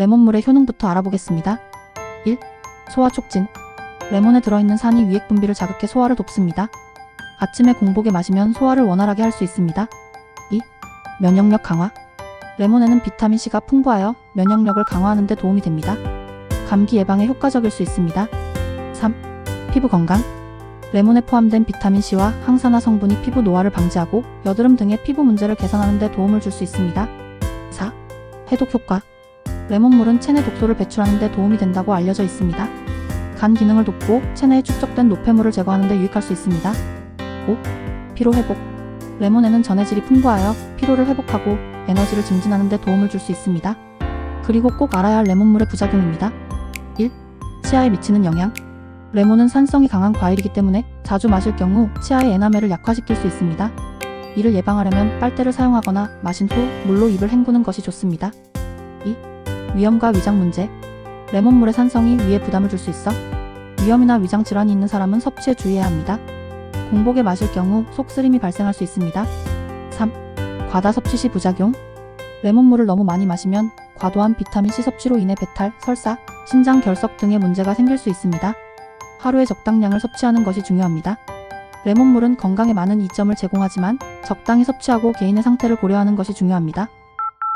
레몬물의 효능부터 알아보겠습니다. 1. 소화 촉진. 레몬에 들어있는 산이 위액 분비를 자극해 소화를 돕습니다. 아침에 공복에 마시면 소화를 원활하게 할 수 있습니다. 2. 면역력 강화. 레몬에는 비타민C가 풍부하여 면역력을 강화하는 데 도움이 됩니다. 감기 예방에 효과적일 수 있습니다. 3. 피부 건강. 레몬에 포함된 비타민C와 항산화 성분이 피부 노화를 방지하고 여드름 등의 피부 문제를 개선하는 데 도움을 줄 수 있습니다. 4. 해독 효과. 레몬물은 체내 독소를 배출하는 데 도움이 된다고 알려져 있습니다. 간 기능을 돕고 체내에 축적된 노폐물을 제거하는 데 유익할 수 있습니다. 5. 피로 회복. 레몬에는 전해질이 풍부하여 피로를 회복하고 에너지를 증진하는 데 도움을 줄 수 있습니다. 그리고 꼭 알아야 할 레몬물의 부작용입니다. 1. 치아에 미치는 영향. 레몬은 산성이 강한 과일이기 때문에 자주 마실 경우 치아의 에나멜을 약화시킬 수 있습니다. 이를 예방하려면 빨대를 사용하거나 마신 후 물로 입을 헹구는 것이 좋습니다. 2. 위염과 위장 문제. 레몬물의 산성이 위에 부담을 줄 수 있어 위염이나 위장 질환이 있는 사람은 섭취에 주의해야 합니다. 공복에 마실 경우 속쓰림이 발생할 수 있습니다. 3. 과다 섭취 시 부작용. 레몬물을 너무 많이 마시면 과도한 비타민C 섭취로 인해 배탈, 설사, 신장 결석 등의 문제가 생길 수 있습니다. 하루에 적당량을 섭취하는 것이 중요합니다. 레몬물은 건강에 많은 이점을 제공하지만 적당히 섭취하고 개인의 상태를 고려하는 것이 중요합니다.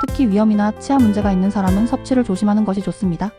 특히 위염이나 치아 문제가 있는 사람은 섭취를 조심하는 것이 좋습니다.